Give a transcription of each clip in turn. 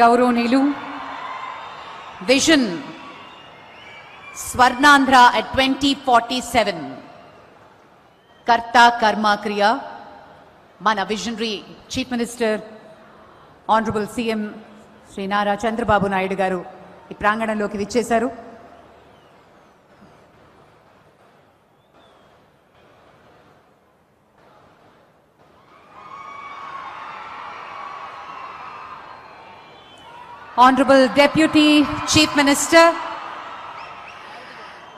గౌరవనీయులు vision Swarnandhra at twenty forty seven కర్త కర్మ క్రియ. మన visionary chief minister honourable CM Shri Nara Chandrababu Naidu garu ఈ ప్రాంగణంలోకి విచ్చేశారు. ఆనరబుల్ డెప్యూటీ చీఫ్ మినిస్టర్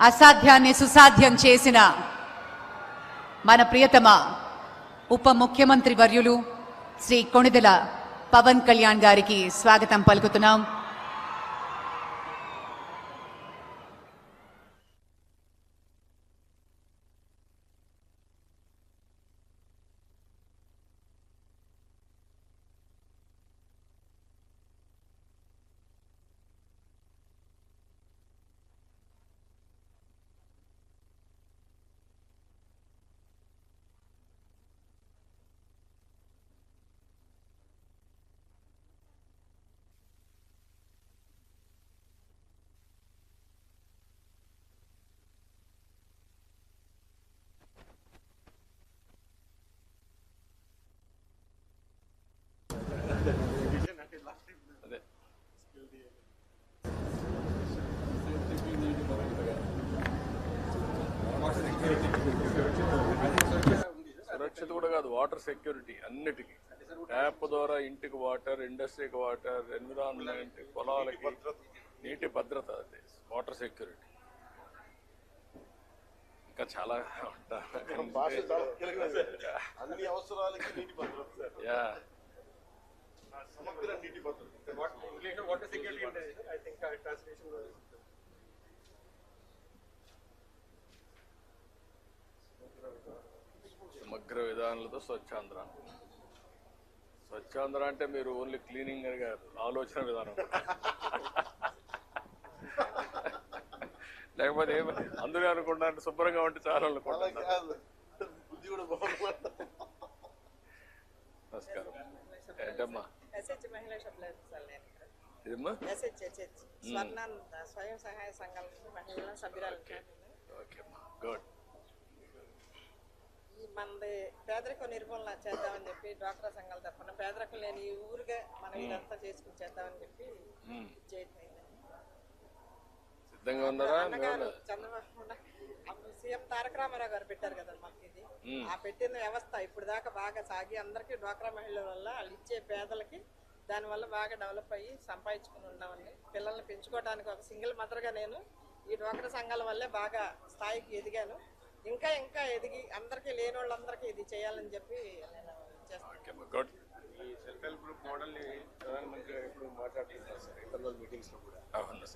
అసాధ్యాన్ని సుసాధ్యం చేసిన మన ప్రియతమ ఉప ముఖ్యమంత్రి వర్యులు శ్రీ కొణిదెల పవన్ కళ్యాణ్ గారికి స్వాగతం పలుకుతున్నాం. సురక్షిత కూడా కాదు వాటర్ సెక్యూరిటీ అన్నిటికీ. ట్యాప్ ద్వారా ఇంటికి వాటర్ ఇండస్ట్రీకి వాటర్ ఎన్విరాన్మెంట్ పొలాలకి నీటి భద్రత అది వాటర్ సెక్యూరిటీ ఇంకా చాలా భాష సమగ్ర నీటి భద్రత సమగ్ర విధానాలతో స్వచ్ఛాంధ్ర. స్వచ్ఛాంధ్ర అంటే మీరు ఓన్లీ క్లీనింగ్ ఆలోచన విధానం. లేకపోతే అందరూ అనుకుంటారు శుభ్రంగా ఉంటే చాలా అనుకుంటున్నారు కాదు. బుద్ధి కూడా బాగుంది. నమస్కారం. ఏంటమ్మా? ఎస్హెచ్ మహిళా సభ్యులు నేను. ఇదమ్మా ఎస్హెచ్ ఎస్హెచ్ స్వర్ణాంద స్వయం సహాయ సంఘాల నుంచి మహిళా సభ్యురాలు ఓకే. అమ్మా గుడ్. మనది పేదరిక నిర్మూలన చేద్దామని చెప్పి డ్వాక్రా సంఘాల తరఫున పేదరికం లేని ఈ ఊరుగా మనం ఇదంతా చేసుకుని చేద్దామని చెప్పి. సిద్ధంగా ఉన్నారా? సీఎం తారక రామారావు గారు పెట్టారు కదా మనకి ఇది. ఆ పెట్టిన వ్యవస్థ ఇప్పుడు దాకా బాగా సాగి అందరికీ డ్వాక్రా మహిళల వల్ల వాళ్ళు ఇచ్చే పేదలకి దానివల్ల బాగా డెవలప్ అయ్యి సంపాదించుకుని ఉన్నామండి పిల్లల్ని పెంచుకోవడానికి ఒక సింగిల్ మదర్గా నేను ఈ డ్వాక్రా సంఘాల వల్లే బాగా స్థాయికి ఎదిగాను. ఇంకా ఇంకా ఎదిగి అందరికీ లేని వాళ్ళందరికీ ఇది చేయాలని చెప్పి నేను గుడ్ ఈ సెల్ఫ్ హెల్ప్ గ్రూప్ మోడల్ని ప్రధానమంత్రి మాట్లాడుతున్నారు సార్ ఇంటర్నల్ మీటింగ్స్లో కూడా. అవును.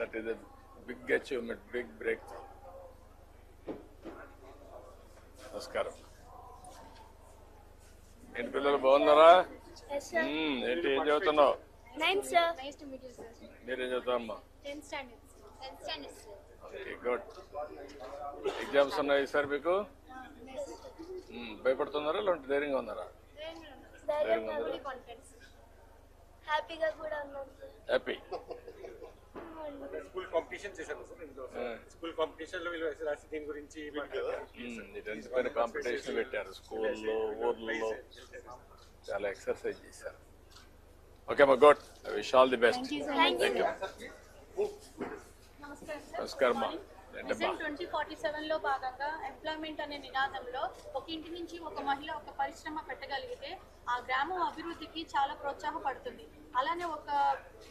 That is big achievement big breakthrough నమస్కారం. ఏంటి పిల్లలు బాగున్నారా? Yes, sir. మ్మ్, ఏంటి ఏం చదువుతున్నావు. మీరేం చదువుతామ్మా గుడ్ ఎగ్జామ్స్ ఉన్నాయి సార్ మీకు? భయపడుతున్నారా లేదంటే ధైర్యంగా ఉన్నారా? హ్యాపీగా కూడా ఉన్నాం. Sir happy school competition sir ఇందులో? స్కూల్ కాంపిటీషన్లో వీళ్ళు రాసి దీని గురించి టెన్త్ పైన కాంపిటీషన్ పెట్టారు. స్కూల్లో ఊర్లలో చాలా ఎక్సర్సైజ్ చేశారు. ఓకే అమ్మా good wish all the best thank you నమస్కారం విజన్ ట్వంటీ ఫార్టీ సెవెన్లో భాగంగా ఎంప్లాయ్మెంట్ అనే నినాదంలో ఒక ఇంటి నుంచి ఒక మహిళ ఒక పరిశ్రమ పెట్టగలిగితే ఆ గ్రామం అభివృద్ధికి చాలా ప్రోత్సాహపడుతుంది. అలానే ఒక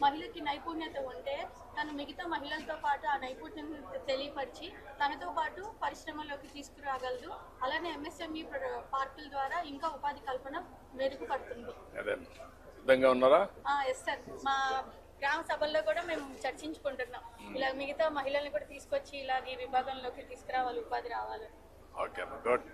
మహిళకి నైపుణ్యత ఉంటే తను మిగతా మహిళలతో పాటు ఆ నైపుణ్యం తెలియపరిచి తనతో పాటు పరిశ్రమలోకి తీసుకురాగలదు. అలానే ఎంఎస్ఎంఈ పార్కుల ద్వారా ఇంకా ఉపాధి కల్పన మెరుగుపడుతుంది. ఉన్నారా? ఎస్ సార్ మా గ్రామ సభల్లో కూడా మేము చర్చించుకుంటున్నాం. ఇలా మిగతా మహిళల్ని కూడా తీసుకొచ్చి ఇలాగ ఈ విభాగంలోకి తీసుకురావాలి ఉపాధి రావాలి. Okay good